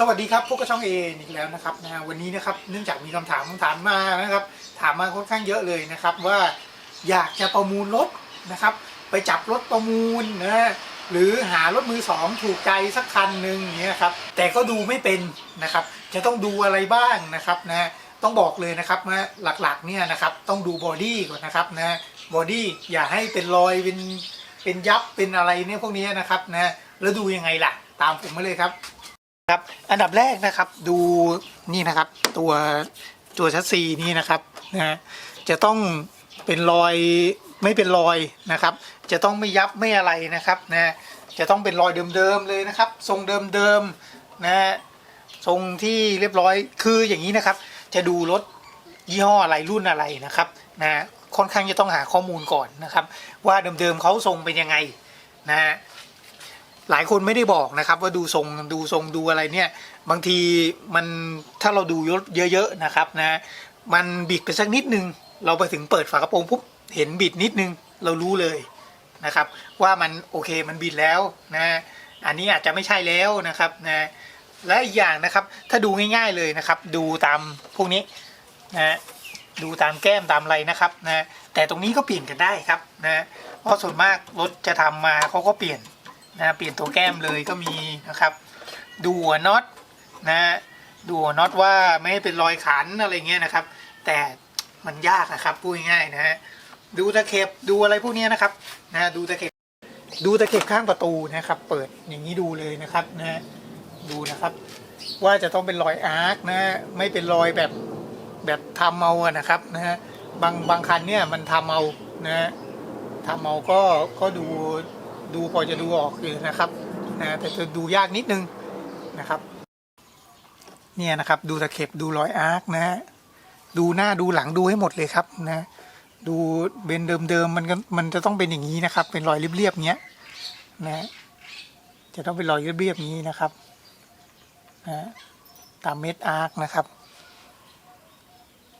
สวัสดีครับพวกกระช่องเออีกแล้วนะครับนะวันนี้นะครับเนื่องจากมีคำถามคำถามมานะครับ ถามมาค่อนข้างเยอะเลยนะครับ ว่าอยากจะประมูลรถนะครับ ไปจับรถประมูลนะหรือหารถมือสองถูกใจสักคันหนึ่งเงี้ยครับแต่ก็ดูไม่เป็นนะครับ จะต้องดูอะไรบ้างนะครับนะต้องบอกเลยนะครับว่าหลักๆเนี่ยนะครับต้องดูบอดี้ก่อนนะครับนะบอดี้อย่าให้เป็นรอยเป็นเป็นยับเป็นอะไรเนี่ยพวกนี้นะครับนะแล้วดูยังไงล่ะ ตามผมมาเลยครับ ครับอันดับแรกนะครับดูนี่นะครับตัวตัวชัสซีนี่นะครับนะจะต้องเป็นรอยไม่เป็นรอยนะครับ จะต้องไม่ยับไม่อะไรนะครับนะจะต้องเป็นรอยเดิมๆเลยนะครับ ทรงเดิมๆนะทรงที่เรียบร้อยคืออย่างนี้นะครับ จะดูรถยี่ห้ออะไรรุ่นอะไรนะครับนะค่อนข้างจะต้องหาข้อมูลก่อนนะครับ ว่าเดิมๆเขาทรงเป็นยังไงนะฮะ หลายคนไม่ได้บอกนะครับว่าดูทรงดูทรงดูอะไรเนี่ยบางทีมันถ้าเราดูเยอะๆนะครับนะมันบิดไปสักนิดนึง เราไปถึงเปิดฝากระโปรงปุ๊บเห็นบิดนิดนึงเรารู้เลยนะครับว่ามันโอเคมันบิดแล้วนะอันนี้อาจจะไม่ใช่แล้วนะครับนะและอีกอย่างนะครับถ้าดูง่ายๆเลยนะครับ ดูตามพวกนี้นะดูตามแก้มตามอะไรนะครับนะแต่ตรงนี้ก็เปลี่ยนกันได้ครับนะเพราะส่วนมากรถจะทำมาเขาก็เปลี่ยน นะเปลี่ยนตัวแก้มเลยก็มีนะครับ ดูหัวน็อตนะดูหัวน็อตว่าไม่ให้เป็นรอยขันอะไรเงี้ยนะครับ แต่มันยากนะครับพูดง่ายนะฮะดูตะเข็บดูอะไรพวกเนี้ยนะครับนะดูตะเข็บดูตะเข็บข้างประตูนะครับ เปิดอย่างนี้ดูเลยนะครับนะดูนะครับ ว่าจะต้องเป็นรอยอาร์คนะไม่เป็นรอยแบบแบบทำเอาอะนะครับนะฮะบางบางคันเนี่ยมันทำเอานะทำเอาก็ก็ดู ดูพอจะดูออกอยู่นะครับนะแต่จะดูยากนิดนึงนะครับ เนี่ยนะครับ ดูตะเข็บดูรอยอาร์คนะฮะดูหน้าดูหลังดูให้หมดเลยครับนะ ดูเบนเดิมๆมันก็มันจะต้องเป็นอย่างนี้นะครับ เป็นรอยเรียบๆเงี้ยนะจะต้องเป็นรอยเรียบๆงนี้นะครับนะตามเม็ดอาร์คนะครับ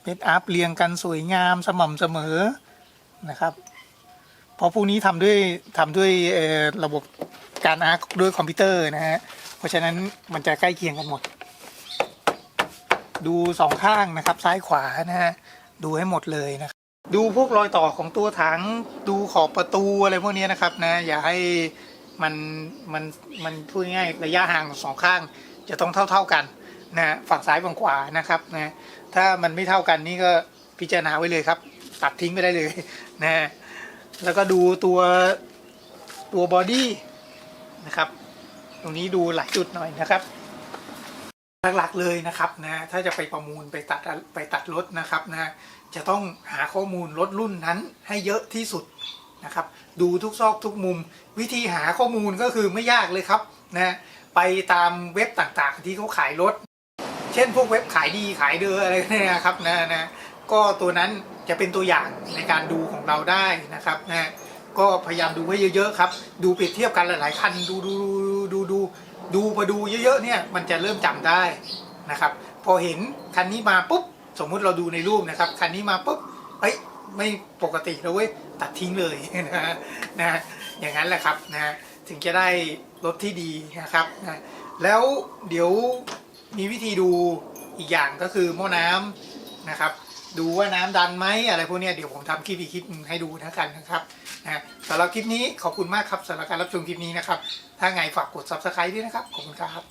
เม็ดอาร์คเรียงกันสวยงามสม่ำเสมอนะครับ เพราะพวกนี้ทำด้วยทำด้วยระบบการอาร์คด้วยคอมพิวเตอร์นะฮะ เพราะฉะนั้นมันจะใกล้เคียงกันหมด ดูสองข้างนะครับ ซ้ายขวานะฮะ ดูให้หมดเลยนะดูพวกรอยต่อของตัวถัง ดูขอบประตูอะไรพวกนี้นะครับนะ อย่าให้มันมันมันพูดง่ายระยะห่างสองข้าง จะต้องเท่าเท่าๆกันนะฝั่งซ้ายฝั่งขวานะครับนะถ้ามันไม่เท่ากันนี่ก็พิจารณาไว้เลยครับ ตัดทิ้งไปได้เลยนะ แล้วก็ดูตัวตัวบอดี้นะครับ ตรงนี้ดูหลายจุดหน่อยนะครับ หลักๆเลยนะครับนะถ้าจะไปประมูลไปตัดไปตัดรถนะครับนะจะต้องหาข้อมูลรถรุ่นนั้นให้เยอะที่สุดนะครับ ดูทุกซอกทุกมุม วิธีหาข้อมูลก็คือไม่ยากเลยครับนะไปตามเว็บต่างๆ ที่เขาขายรถ เช่นพวกเว็บขายดีขายเดืออะไรเนี่ยนะครับนะนะก็ตัวนั้น จะเป็นตัวอย่างในการดูของเราได้นะครับนะก็พยายามดูให้เยอะๆครับ ดูเปรียบเทียบกันหลายๆคันดูดูดูดูดูมาดูเยอะๆเนี่ยมันจะเริ่มจำได้นะครับ พอเห็นคันนี้มาปุ๊บสมมุติเราดูในรูปนะครับคันนี้มาปุ๊บเอ้ยไม่ปกติแล้วเว้ยตัดทิ้งเลยนะฮะนะอย่างนั้นแหละครับนะถึงจะได้รถที่ดีนะครับนะแล้วเดี๋ยวมีวิธีดูอีกอย่างก็คือหม้อน้ำนะครับ ดูว่าน้ำดันไหมอะไรพวกนี้เดี๋ยวผมทำคลิปอีกคลิปนึงให้ดูนะกันนะครับนะสำหรับคลิปนี้ขอบคุณมากครับสำหรับการรับชมคลิปนี้นะครับ ถ้าไงฝากกด subscribe ด้วยนะครับ ขอบคุณครับ